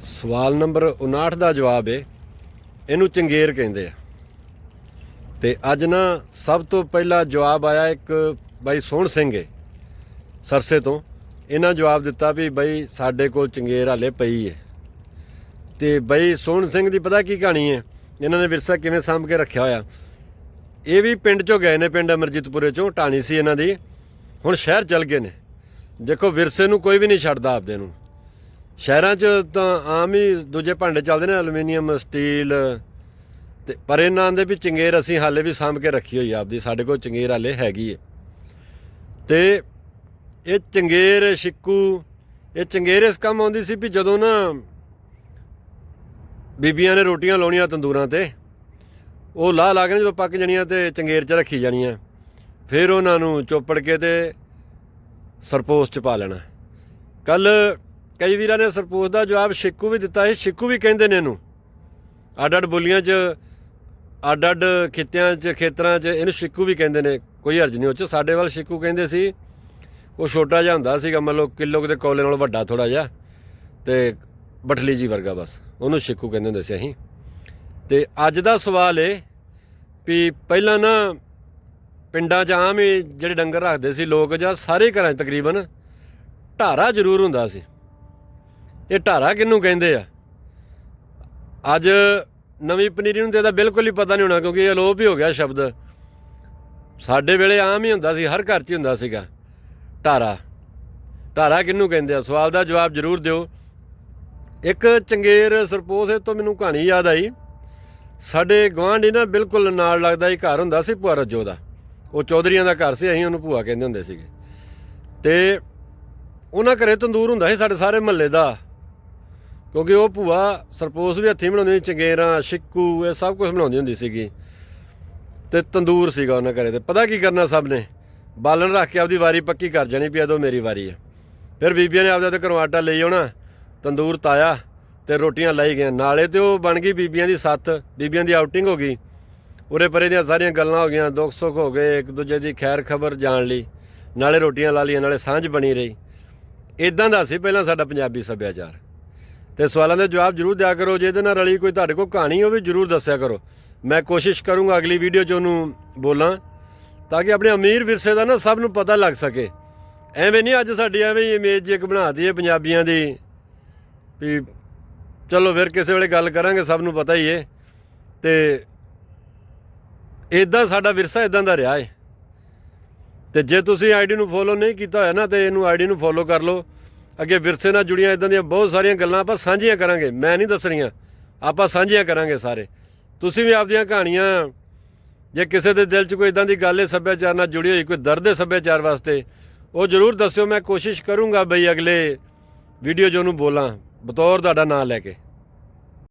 ਸਵਾਲ ਨੰਬਰ 59 ਦਾ ਜਵਾਬ ਏ, ਇਹਨੂੰ ਚੰਗੇਰ ਕਹਿੰਦੇ ਆ। ਤੇ ਅੱਜ ਨਾ ਸਭ ਤੋਂ ਪਹਿਲਾ ਜਵਾਬ ਆਇਆ ਇੱਕ ਬਾਈ ਸੋਹਣ ਸਿੰਘ ਏ, ਸਰਸੇ ਤੋਂ। ਇਹਨਾਂ ਜਵਾਬ ਦਿੱਤਾ ਵੀ ਬਾਈ ਸਾਡੇ ਕੋਲ ਚੰਗੇਰ ਹਾਲੇ ਪਈ ਹੈ ਤੇ ਬਾਈ ਸੋਹਣ ਸਿੰਘ ਦੀ ਪਤਾ ਕੀ ਕਹਾਣੀ ਹੈ ਇਹਨਾਂ ਨੇ ਵਿਰਸਾ ਕਿਵੇਂ ਸਾਂਭ ਕੇ ਰੱਖਿਆ ਹੋਇਆ? ਇਹ ਵੀ ਪਿੰਡ ਚੋਂ ਗਏ ਨੇ, ਪਿੰਡ ਅਮਰਜੀਤਪੁਰੇ ਚੋਂ ਟਾਣੀ ਸੀ ਇਹਨਾਂ ਦੀ। ਹੁਣ ਸ਼ਹਿਰ ਚਲ ਗਏ ਨੇ। ਦੇਖੋ ਵਿਰਸੇ ਨੂੰ ਕੋਈ ਵੀ ਨਹੀਂ ਛੱਡਦਾ ਆਪਦੇ ਨੂੰ। ਸ਼ਹਿਰਾਂ 'ਚ ਤਾਂ ਆਮ ਹੀ ਦੂਜੇ ਭਾਂਡੇ ਚੱਲਦੇ ਨੇ, ਐਲੂਮੀਨੀਅਮ, ਸਟੀਲ, ਤੇ ਪਰ ਇਹਨਾਂ ਦੇ ਵੀ ਚੰਗੇਰ ਅਸੀਂ ਹਾਲੇ ਵੀ ਸਾਂਭ ਕੇ ਰੱਖੀ ਹੋਈ ਆਪਦੀ, ਸਾਡੇ ਕੋਲ ਚੰਗੇਰ ਹਾਲੇ ਹੈਗੀ ਏ। ਤੇ ਇਹ ਚੰਗੇਰ ਸ਼ਿੱਕੂ, ਇਹ ਚੰਗੇਰ ਇਸ ਕੰਮ ਆਉਂਦੀ ਸੀ ਵੀ ਜਦੋਂ ਨਾ ਬੀਬੀਆਂ ਨੇ ਰੋਟੀਆਂ ਲਾਉਣੀਆਂ ਤੰਦੂਰਾਂ ਤੇ, ਉਹ ਲਾਹ ਲਾ ਕੇ ਜਦੋਂ ਪੱਕ ਜਾਣੀਆਂ ਤੇ ਚੰਗੇਰ 'ਚ ਰੱਖੀ ਜਾਣੀਆਂ, ਫਿਰ ਉਹਨਾਂ ਨੂੰ ਚੋਪੜ ਕੇ ਤੇ ਸਰਪੋਸ 'ਚ ਪਾ ਲੈਣਾ। ਕੱਲ ਕਈ ਵੀਰਾਂ ਨੇ ਸਰਪੋਸ ਦਾ ਜਵਾਬ ਸ਼ਿੱਕੂ ਵੀ ਦਿੱਤਾ ਹੈ ਸ਼ਿੱਕੂ ਵੀ ਕਹਿੰਦੇ ਨੇ ਇਹਨੂੰ। ਅੱਡ ਅੱਡ ਬੋਲੀਆਂ 'ਚ ਅੱਡ ਅੱਡ ਖਿੱਤਿਆਂ 'ਚ, ਖੇਤਰਾਂ 'ਚ, ਇਹਨੂੰ ਸ਼ਿੱਕੂ ਵੀ ਕਹਿੰਦੇ ਨੇ, ਕੋਈ ਹਰਜ ਨਹੀਂ। ਉਹ 'ਚ ਸਾਡੇ ਵੱਲ ਸ਼ਿੱਕੂ ਕਹਿੰਦੇ ਸੀ, ਉਹ ਛੋਟਾ ਜਿਹਾ ਹੁੰਦਾ ਸੀਗਾ, ਮੰਨ ਲਓ ਕਿਲੋ ਦੇ ਕੋਲੇ ਨਾਲੋਂ ਵੱਡਾ ਥੋੜਾ ਜਿਹਾ, ਤੇ ਬਠਲੀ ਜੀ ਵਰਗਾ ਬਸ, ਉਹਨੂੰ ਸ਼ਿੱਕੂ ਕਹਿੰਦੇ ਹੁੰਦੇ ਸੀ ਅਸੀਂ। ਤੇ ਅੱਜ ਦਾ ਸਵਾਲ ਏ ਵੀ ਪਹਿਲਾਂ ਨਾ ਪਿੰਡਾਂ 'ਚ ਆਮ ਹੀ ਜਿਹੜੇ ਡੰਗਰ ਰੱਖਦੇ ਸੀ, ਲੋਕ ਜਾਂ ਸਾਰੇ ਘਰਾਂ 'ਚ ਤਕਰੀਬਨ, ਢਾਰਾ ਜ਼ਰੂਰ ਹੁੰਦਾ ਸੀ। ਇਹ ਢਾਰਾ ਕਿਹਨੂੰ ਕਹਿੰਦੇ ਆ? ਅੱਜ ਨਵੀਂ ਪਨੀਰੀ ਨੂੰ ਤੇ ਇਹਦਾ ਬਿਲਕੁਲ ਹੀ ਪਤਾ ਨਹੀਂ ਹੋਣਾ ਕਿਉਂਕਿ ਇਹ ਅਲੋਪ ਹੀ ਹੋ ਗਿਆ ਸ਼ਬਦ। ਸਾਡੇ ਵੇਲੇ ਆਮ ਹੀ ਹੁੰਦਾ ਸੀ, ਹਰ ਘਰ 'ਚ ਹੀ ਹੁੰਦਾ ਸੀਗਾ ਢਾਰਾ। ਢਾਰਾ ਕਿਹਨੂੰ ਕਹਿੰਦੇ ਆ? ਸਵਾਲ ਦਾ ਜਵਾਬ ਜ਼ਰੂਰ ਦਿਓ। ਇੱਕ ਚੰਗੇਰ ਸਰਪੋਸ, ਇਹ ਤੋਂ ਮੈਨੂੰ ਕਹਾਣੀ ਯਾਦ ਆਈ। ਸਾਡੇ ਗਵਾਂਢੀ ਨਾ ਬਿਲਕੁਲ ਨਾਲ ਲੱਗਦਾ ਹੀ ਘਰ ਹੁੰਦਾ ਸੀ ਭੂਆ ਰੱਜੋ ਦਾ। ਉਹ ਚੌਧਰੀਆਂ ਦਾ ਘਰ ਸੀ, ਅਸੀਂ ਉਹਨੂੰ ਭੂਆ ਕਹਿੰਦੇ ਹੁੰਦੇ ਸੀਗੇ। ਤੇ ਉਹਨਾਂ ਘਰੇ ਤੰਦੂਰ ਹੁੰਦਾ ਸੀ, ਸਾਡੇ ਸਾਰੇ ਮਹੱਲੇ ਦਾ। ਕਿਉਂਕਿ ਉਹ ਭੂਆ ਸਰਪੋਸ ਵੀ ਹੱਥੀਂ ਬਣਾਉਂਦੀ ਸੀ, ਚੰਗੇਰਾਂ ਸ਼ਿੱਕੂ ਇਹ ਸਭ ਕੁਝ ਬਣਾਉਂਦੀ ਹੁੰਦੀ ਸੀਗੀ। ਤੇ ਤੰਦੂਰ ਸੀਗਾ ਉਹਨਾਂ ਘਰੇ ਤੇ ਪਤਾ ਕੀ ਕਰਨਾ ਸਭ ਨੇ? ਬਾਲਣ ਰੱਖ ਕੇ ਆਪਦੀ ਵਾਰੀ ਪੱਕੀ ਕਰ ਜਾਣੀ ਵੀ ਉਦੋਂ ਮੇਰੀ ਵਾਰੀ ਹੈ। ਫਿਰ ਬੀਬੀਆਂ ਨੇ ਆਪਦਾ ਤੇ ਕਰਵਾਟਾ ਲਈ ਆਉਣਾ, ਤੰਦੂਰ ਤਾਇਆ ਤੇ ਰੋਟੀਆਂ ਲਾਈ ਗਈਆਂ। ਨਾਲੇ ਤੇ ਉਹ ਬਣ ਗਈ ਬੀਬੀਆਂ ਦੀ ਸੱਥ ਬੀਬੀਆਂ ਦੀ ਆਊਟਿੰਗ ਹੋ ਗਈ। ਉਰੇ ਪਰੇ ਦੀਆਂ ਸਾਰੀਆਂ ਗੱਲਾਂ ਹੋ ਗਈਆਂ, ਦੁੱਖ ਸੁੱਖ ਹੋ ਗਏ, ਇੱਕ ਦੂਜੇ ਦੀ ਖੈਰ ਖਬਰ ਜਾਣ ਲਈ। ਨਾਲੇ ਰੋਟੀਆਂ ਲਾ ਲਈਆਂ, ਨਾਲੇ ਸਾਂਝ ਬਣੀ ਰਹੀ। ਇਦਾਂ ਦਾ ਸੀ ਪਹਿਲਾਂ ਸਾਡਾ ਪੰਜਾਬੀ ਸੱਭਿਆਚਾਰ। ਤੇ ਸਵਾਲਾਂ ਦੇ ਜਵਾਬ ਜਰੂਰ ਦਿਆ ਕਰੋ, ਜੇ ਇਹਦੇ ਨਾਲ ਰਲੀ ਕੋਈ ਤੁਹਾਡੇ ਕੋਲ ਕਹਾਣੀ ਉਹ ਵੀ ਜਰੂਰ ਦੱਸਿਆ ਕਰੋ। ਮੈਂ ਕੋਸ਼ਿਸ਼ ਕਰੂੰਗਾ ਅਗਲੀ ਵੀਡੀਓ 'ਚ ਉਹਨੂੰ ਬੋਲਾਂ, ਤਾਂ ਕਿ ਆਪਣੇ ਅਮੀਰ ਵਿਰਸੇ ਦਾ ਨਾ ਸਭ ਨੂੰ ਪਤਾ ਲੱਗ ਸਕੇ। ਐਵੇਂ ਨਹੀਂ ਅੱਜ ਸਾਡੀ ਐਵੇਂ ਹੀ ਇਮੇਜ ਇੱਕ ਬਣਾ ਦਈਏ ਪੰਜਾਬੀਆਂ ਦੀ, ਵੀ ਚਲੋ ਫਿਰ ਕਿਸੇ ਵੇਲੇ ਗੱਲ ਕਰਾਂਗੇ, ਸਭ ਨੂੰ ਪਤਾ ਹੀ ਏ। ਤੇ ਇਦਾਂ ਸਾਡਾ ਵਿਰਸਾ ਇਦਾਂ ਦਾ ਰਿਹਾ ਏ। ਤੇ ਜੇ ਤੁਸੀਂ ਆਈਡੀ ਨੂੰ ਫੋਲੋ ਨਹੀਂ ਕੀਤਾ ਹੋਇਆ ਨਾ, ਤੇ ਇਹਨੂੰ ਆਈਡੀ ਨੂੰ ਫੋਲੋ ਕਰ ਲਓ। ਅੱਗੇ ਵਿਰਸੇ ਨਾਲ ਜੁੜੀਆਂ ਇਦਾਂ ਦੀਆਂ ਬਹੁਤ ਸਾਰੀਆਂ ਗੱਲਾਂ ਆਪਾਂ ਸਾਂਝੀਆਂ ਕਰਾਂਗੇ। ਮੈਂ ਨਹੀਂ ਦੱਸਣੀਆਂ ਆਪਾਂ ਸਾਂਝੀਆਂ ਕਰਾਂਗੇ ਸਾਰੇ। ਤੁਸੀਂ ਵੀ ਆਪਦੀਆਂ ਕਹਾਣੀਆਂ, ਜੇ ਕਿਸੇ ਦੇ ਦਿਲ 'ਚ ਕੋਈ ਇਦਾਂ ਦੀ ਗੱਲ ਹੈ, ਸੱਭਿਆਚਾਰ ਨਾਲ ਜੁੜੀ ਹੋਈ, ਕੋਈ ਦਰਦ ਹੈ ਸੱਭਿਆਚਾਰ ਵਾਸਤੇ, ਉਹ ਜ਼ਰੂਰ ਦੱਸਿਓ। ਮੈਂ ਕੋਸ਼ਿਸ਼ ਕਰੂੰਗਾ ਬਈ ਅਗਲੇ ਵੀਡੀਓ 'ਚ ਉਹਨੂੰ ਬੋਲਾਂ। ਬਤੌਰ ਤੁਹਾਡਾ ਨਾਂ ਲੈ ਕੇ।